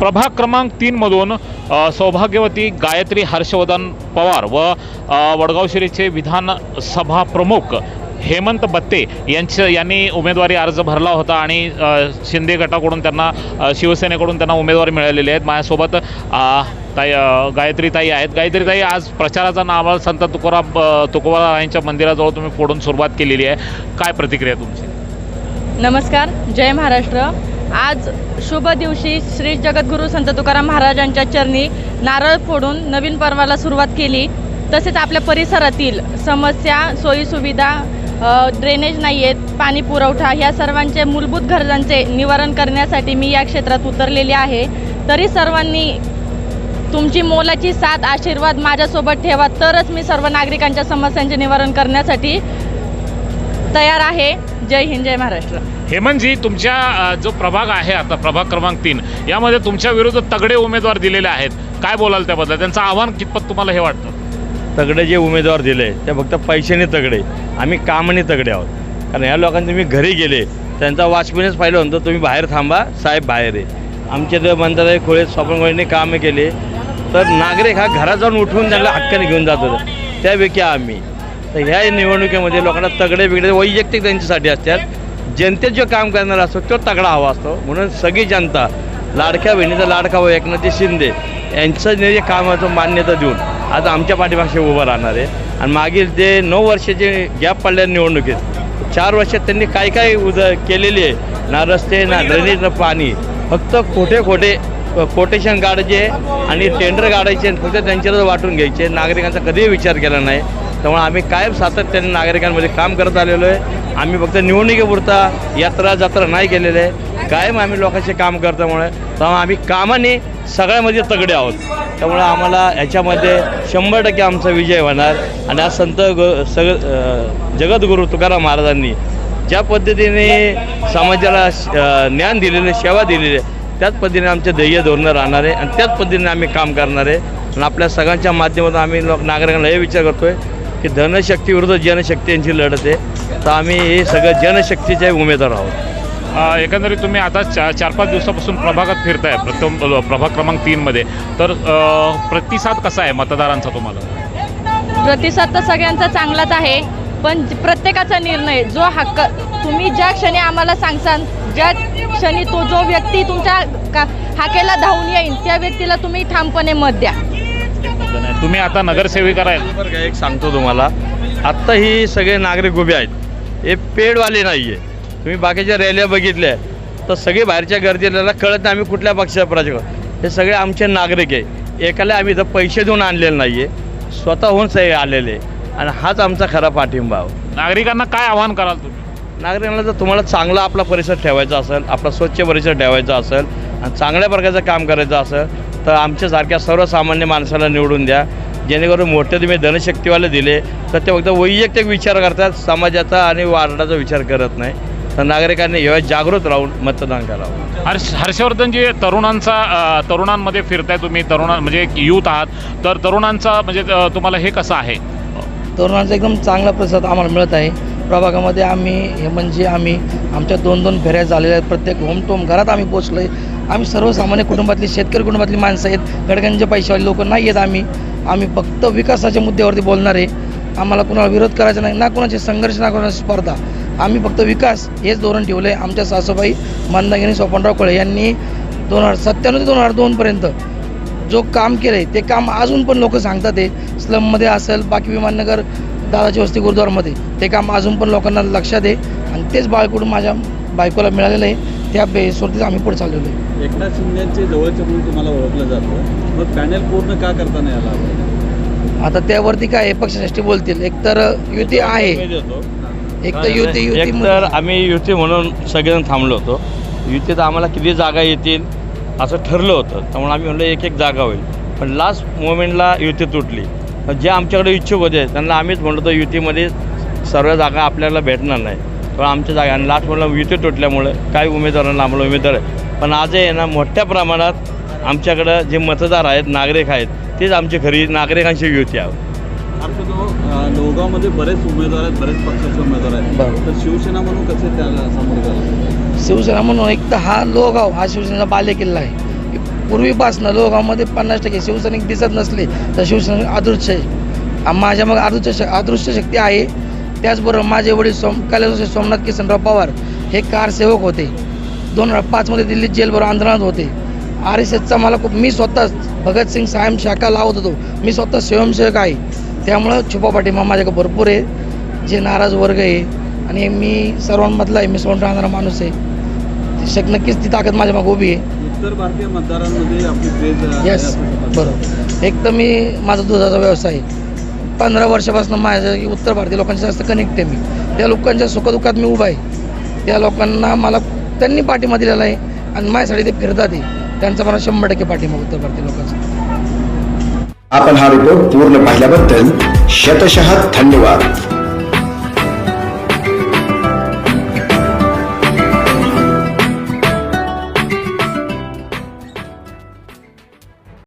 प्रभाग क्रमांक तीनमधून सौभाग्यवती गायत्री हर्षवर्धन पवार व वडगावशिरीचे वडगाव शिरीचे विधानसभा प्रमुख हेमंत बत्ते यांच्या यांनी उमेदवारी अर्ज भरला होता आणि शिंदे गटाकडून त्यांना शिवसेनेकडून त्यांना उमेदवारी मिळालेली आहेत. माझ्यासोबत ताई गायत्री ताई आहेत. गायत्री ताई आज प्रचाराचा नावा संत तुकोराम अ, तुकोबारायांच्या मंदिराजवळ तुम्ही फोडून सुरुवात केलेली आहे. काय प्रतिक्रिया तुमची? नमस्कार. जय महाराष्ट्र. आज शुभ दिवशी श्री जगद्गुरू संत तुकाराम महाराजांच्या चरणी नारळ फोडून नवीन पर्वाला सुरुवात केली. तसेच आपल्या परिसरातील समस्या सोयीसुविधा ड्रेनेज नाही आहेत पाणी पुरवठा ह्या सर्वांचे मूलभूत गरजांचे निवारण करण्यासाठी मी या क्षेत्रात उतरलेली आहे. तरी सर्वांनी तुमची मोलाची साथ आशीर्वाद माझ्यासोबत ठेवा. तरच मी सर्व नागरिकांच्या समस्यांचे निवारण करण्यासाठी तयार आहे. जय हिंद जय महाराष्ट्र. हेमंतजी तुमच्या जो प्रभाग आहे आता प्रभाग क्रमांक तीन यामध्ये तुमच्या विरुद्ध तगडे उमेदवार दिलेले आहेत. काय बोलाल त्याबद्दल? त्यांचं आव्हान कितपत तुम्हाला हे वाटतं? तगडे जे उमेदवार दिले ते फक्त पैशाने तगडे. आम्ही कामाने तगडे आहोत. कारण ह्या लोकांनी मी घरी गेले त्यांचा वाचपिनच पाहिलं होतं तुम्ही बाहेर थांबा साहेब बाहेर आहे. आमचे जर मंत्रालय खोळे स्वप्नगोळीने कामं केले. तर नागरिक हा घरात जाऊन उठवून त्यांना हक्काने घेऊन जात. होतं त्यापैकी आम्ही. तर ह्या निवडणुकीमध्ये लोकांना तगडे बिगडे वैयक्तिक त्यांच्यासाठी असतात. जनतेत जो काम करणारा असतो तो तगडा हवा असतो. म्हणून सगळी जनता लाडक्या बहिणीचा लाडका भाऊ एकनाथजी शिंदे यांचं जे कामाचं मान्यता देऊन आज आमच्या पाठीमागचे उभं राहणार आहे. आणि मागील जे नऊ वर्षाचे गॅप पडल्या निवडणुकीत चार वर्षात त्यांनी काय काय उद केलेली आहे ना रस्ते ना ड्रेनेज ना पाणी फक्त खोटे खोटे कोटेशन काढायचे आणि टेंडर काढायचे आणि फक्त त्यांच्यावर वाटून घ्यायचे. नागरिकांचा कधीही विचार केला नाही. त्यामुळे आम्ही कायम सातत्याने नागरिकांमध्ये काम करत आलेलो आहे. आम्ही फक्त निवडणुकीपुरता यात्रा जत्रा नाही केलेलं आहे. कायम आम्ही लोकांचे काम करतामुळे. त्यामुळे आम्ही कामाने सगळ्यामध्ये तगडे आहोत. त्यामुळे आम्हाला ह्याच्यामध्ये शंभर टक्के आमचा विजय होणार. आणि आज संत ग सग जगद्गुरू तुकाराम महाराजांनी ज्या पद्धतीने समाजाला ज्ञान दिलेलं सेवा दिलेली आहे त्याच पद्धतीने आमचे ध्येय धोरणं राहणार आहे. आणि त्याच पद्धतीने आम्ही काम करणार आहे. आणि आपल्या सगळ्यांच्या माध्यमातून आम्ही लोक नागरिकांना हे विचार करतो आहे की धनशक्ती विरुद्ध जनशक्ती यांची लढत आहे. तर आम्ही हे सगळं जनशक्तीचे उमेदवार आहोत. एकंदरीत तुम्ही आता चा चार पाच दिवसापासून प्रभागात फिरताय प्रथम प्रभाग क्रमांक तीनमध्ये तर प्रतिसाद कसा आहे मतदारांचा तुम्हाला? प्रतिसाद तर सगळ्यांचा चांगलाच आहे पण प्रत्येकाचा निर्णय जो हक्क तुम्ही ज्या क्षणी आम्हाला सांगसाल ज्या क्षणी तो जो व्यक्ती तुमच्या का हाकेला धावून येईल त्या व्यक्तीला तुम्ही ठामपणे मत द्या. तुम्ही आता नगरसेविका राहील. बरं का एक सांगतो तुम्हाला. आत्ता ही सगळे नागरिक उभे आहेत. हे पेडवाले नाही आहे तुम्ही बाकीच्या रॅल्या बघितल्या. तर सगळे बाहेरच्या गर्दीला कळत नाही आम्ही कुठल्या पक्षाचा प्रचार. हे सगळे आमचे नागरिक आहे. एकाला आम्ही इथं पैसे देऊन आणलेले नाही आहे स्वतःहून सगळे आलेले. आणि हाच आमचा खरा पाठिंबा आहे. नागरिकांना काय आव्हान कराल तुम्ही? नागरिकांना जर तुम्हाला चांगला आपला परिसर ठेवायचा असेल आपला स्वच्छ परिसर ठेवायचा असेल आणि चांगल्या प्रकारचं काम करायचं असेल तर आमच्यासारख्या सर्वसामान्य माणसाला निवडून द्या. जेणेकरून मोठे तुम्ही धनशक्तीवाले दिले तर ते फक्त वैयक्तिक विचार करतात समाजाचा आणि वार्डाचा विचार करत नाही. तर नागरिकांनी यावेळी जागृत राहून मतदान करावं. हर्ष हर्षवर्धनजी तरुणांचा अ, तरुणांमध्ये फिरताय तुम्ही तरुणा म्हणजे युथ आहात. तर तरुणांचा म्हणजे तुम्हाला हे कसं आहे? तरुणांचा एकदम चांगला प्रतिसाद आम्हाला मिळत आहे. प्रभागामध्ये आम्ही हे म्हणजे आम्ही आमच्या दोन दोन फेऱ्या झालेल्या आहेत. प्रत्येक होम टोम घरात आम्ही पोचलो आहे आम्ही सर्वसामान्य कुटुंबातली शेतकरी कुटुंबातली माणसं आहेत. गडगंज पैशावाले लोक नाही आहेत आम्ही. आम्ही फक्त विकासाच्या मुद्द्यावरती बोलणार आहे. आम्हाला कुणाला विरोध करायचा नाही ना कुणाचे संघर्ष ना कुणाची स्पर्धा. आम्ही फक्त विकास हेच धोरण ठेवलं आहे आमच्या सासूबाई मंदागिनी सोपनराव कळे यांनी दोन हजार सत्त्याण्णव ते दोन हजार दोनपर्यंत जो काम केलं आहे ते काम अजून पण लोक सांगतात आहे. स्लममध्ये असेल बाकी विमाननगर दादाची वस्ती गुरुद्वारमध्ये ते काम अजून पण लोकांना लक्षात आहे. आणि तेच बाळकडून माझ्या बायकोला मिळालेलं आहे. त्या बेसवरतीच आम्ही पुढे चाललेलो आहे. एकनाथ शिंदेचे जवळचे म्हणून तुम्हाला ओळखलं जातं. मग पॅनल पूर्ण का करता नाही आला? आता त्यावरती काय पक्षश्रेष्ठी बोलतील. एक तर युती आहे. एक तर युती युती एक तर आम्ही युती म्हणून सगळेजण थांबलो होतो. युतीत आम्हाला किती जागा येतील असं ठरलं होतं. त्यामुळे आम्ही म्हणलं एक एक जागा होईल. पण लास्ट मोमेंटला युती तुटली. पण जे आमच्याकडे इच्छुक होते त्यांना आम्हीच म्हणलो होतो युतीमध्ये सर्व जागा आपल्याला भेटणार नाही. पण आमच्या जागा आणि लास्ट म्हणलं युती तुटल्यामुळे काही उमेदवारांना आम्हाला उमेदवार आहे. पण आज आहे ना मोठ्या प्रमाणात आमच्याकडं जे मतदार आहेत नागरिक आहेत तेच आमची खरी नागरिकांची युती आहे. जो लोहगावमध्ये बरेच उमेदवार आहेत बरेच पक्षाचे उमेदवार आहेत. तर शिवसेना म्हणून कसे त्याला सामोरे शिवसेना म्हणून एक तर हा लोगाव हा शिवसेनेचा बालेकिल्ला आहे. पूर्वीपासनं लोकांमध्ये पन्नास टक्के शिवसैनिक दिसत नसले तर शिवसैनिक अदृश्य आहे. माझ्या मग अदृश्य श अदृश्य शक्ती आहे त्याचबरोबर माझे वडील सोम कैलास सोमनाथ किसनराव पवार हे कारसेवक होते. दोन हजार पाचमध्ये दिल्लीत जेलबरोबर आंदोलनात होते. आर एस एसचा मला खूप मी स्वतः भगतसिंग सायम शाखा लावत होतो. मी स्वतः स्वयंसेवक आहे. त्यामुळं छुपा पाठिंबा माझ्याकडे भरपूर आहे. जे नाराज वर्ग आहे आणि मी सर्वांमधला आहे मी सोडून राहणारा माणूस आहे. शक नक्कीच ती ताकद माझ्या मागे उभी आहे. उत्तर भारतीय मतदारांमध्ये आपली क्रेज आहे. येस. बरोबर. एक तर मी माझा दुधाचा व्यवसाय आहे. पंधरा वर्षापासून माझ्या उत्तर भारतीय लोकांच्या जास्त कनेक्ट आहे मी. त्या लोकांच्या सुखदुःखात मी उभा आहे. त्या लोकांना मला त्यांनी पाठिंबा दिलेला आहे आणि माझ्यासाठी ते फिरतात आहे. त्यांचा मला शंभर टक्के पाठिंबा उत्तर भारतीय लोकांचा. आपण हा रिपोर्ट पूर्ण पाहिल्याबद्दल शतशः धन्यवाद.